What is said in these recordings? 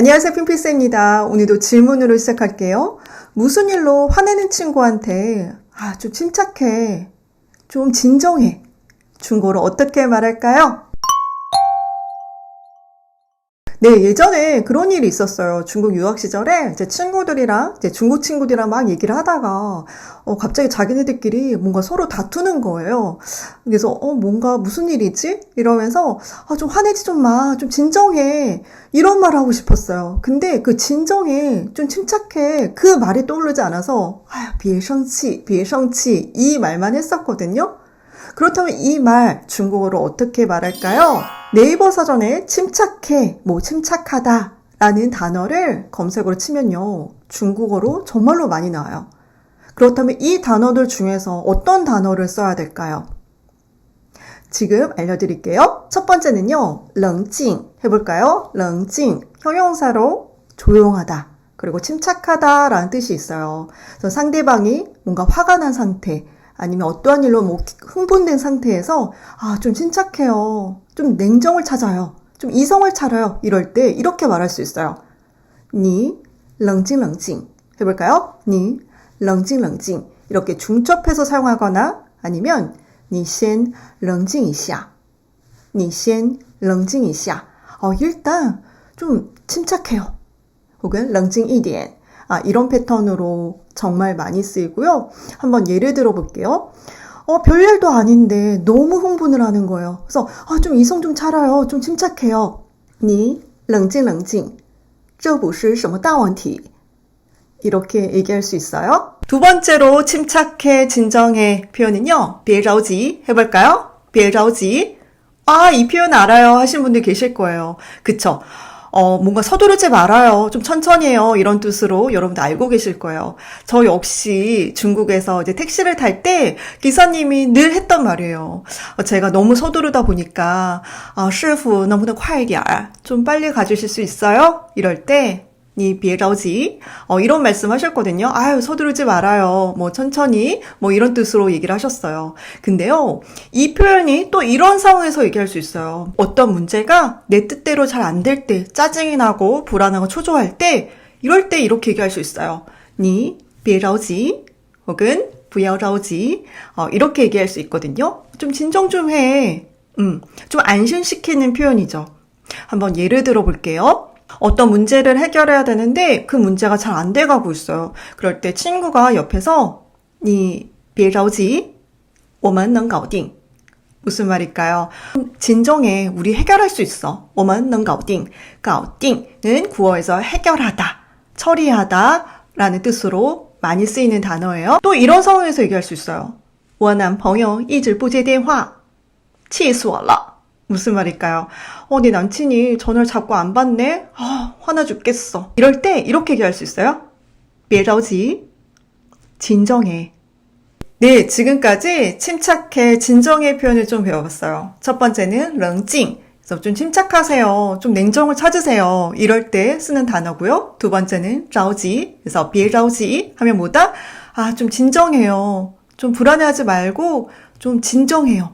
안녕하세요, 핑피스입니다. 오늘도 질문으로 시작할게요. 무슨 일로 화내는 친구한테, 아, 좀 침착해, 좀 진정해. 중국어로 어떻게 말할까요? 네, 예전에 그런 일이 있었어요. 중국 유학 시절에 제 친구들이랑, 제 중국 친구들이랑 막 얘기를 하다가, 어, 갑자기 자기네들끼리 뭔가 서로 다투는 거예요. 그래서, 어, 뭔가 무슨 일이지? 이러면서, 아, 좀 화내지 좀 마. 좀 진정해. 이런 말을 하고 싶었어요. 근데 그 진정해. 좀 침착해. 그 말이 떠오르지 않아서, 아, 비애성치, 비애성치. 이 말만 했었거든요. 그렇다면 이 말 중국어로 어떻게 말할까요? 네이버 사전에 침착해, 뭐 침착하다 라는 단어를 검색으로 치면요. 중국어로 정말로 많이 나와요. 그렇다면 이 단어들 중에서 어떤 단어를 써야 될까요? 지금 알려드릴게요. 첫 번째는요, 렁찡 해볼까요? 렁찡 형용사로 조용하다 그리고 침착하다라는 뜻이 있어요. 그래서 상대방이 뭔가 화가 난 상태 아니면 어떠한 일로 뭐 흥분된 상태에서 아, 좀 침착해요. 좀 냉정을 찾아요. 좀 이성을 차려요. 이럴 때 이렇게 말할 수 있어요. 니 렁징 렁징 해볼까요? 니 렁징 렁징 이렇게 중첩해서 사용하거나 아니면 니셴 렁징 이시야 니셴 렁징 이시야 어, 일단 좀 침착해요. 혹은 렁징 이디엔 아, 이런 패턴으로 정말 많이 쓰이고요. 한번 예를 들어 볼게요. 어, 별일도 아닌데 너무 흥분을 하는 거예요. 그래서 아, 좀 이성 좀 차려요. 좀 침착해요. 你冷静冷静.这不是什么大问题. 이렇게 얘기할 수 있어요. 두 번째로 침착해, 진정해 표현은요. 别着急 해볼까요? 别着急. 아, 이 표현 알아요 하신 분들 계실 거예요. 그쵸? 어, 뭔가 서두르지 말아요. 좀 천천히 해요. 이런 뜻으로 여러분들 알고 계실 거예요. 저 역시 중국에서 이제 택시를 탈 때 기사님이 늘 했던 말이에요. 어, 제가 너무 서두르다 보니까, 아, 师傅, 너무나 快一点. 좀 빨리 가주실 수 있어요? 이럴 때, 이 비에라우지 어, 이런 말씀하셨거든요. 아유 서두르지 말아요. 뭐 천천히 뭐 이런 뜻으로 얘기를 하셨어요. 근데요 이 표현이 또 이런 상황에서 얘기할 수 있어요. 어떤 문제가 내 뜻대로 잘 안 될 때 짜증이 나고 불안하고 초조할 때 이럴 때 이렇게 얘기할 수 있어요. 니 비에라우지 혹은 부여라우지 어, 이렇게 얘기할 수 있거든요. 좀 진정 좀 해. 음, 좀 안심시키는 표현이죠. 한번 예를 들어 볼게요. 어떤 문제를 해결해야 되는데 그 문제가 잘 안 돼가고 있어요. 그럴 때 친구가 옆에서 你别着急,我们能搞定. 무슨 말일까요? 진정해. 우리 해결할 수 있어. 我们能搞定. 搞定는 구어에서 해결하다, 처리하다 라는 뜻으로 많이 쓰이는 단어예요. 또 이런 상황에서 얘기할 수 있어요. 我男朋友一直不接电话,气死我了. 무슨 말일까요? 어, 내 남친이 전화를 자꾸 안 받네? 아, 화나 죽겠어. 이럴 때 이렇게 얘기할 수 있어요. 别着急. 진정해. 네, 지금까지 침착해, 진정해 표현을 좀 배워봤어요. 첫 번째는 冷静. 그래서 좀 침착하세요. 좀 냉정을 찾으세요. 이럴 때 쓰는 단어고요. 두 번째는 着急. 그래서 别着急 하면 뭐다? 아, 좀 진정해요. 좀 불안해하지 말고 좀 진정해요.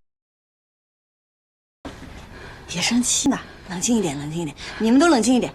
别生气嘛，冷静一点，冷静一点，你们都冷静一点。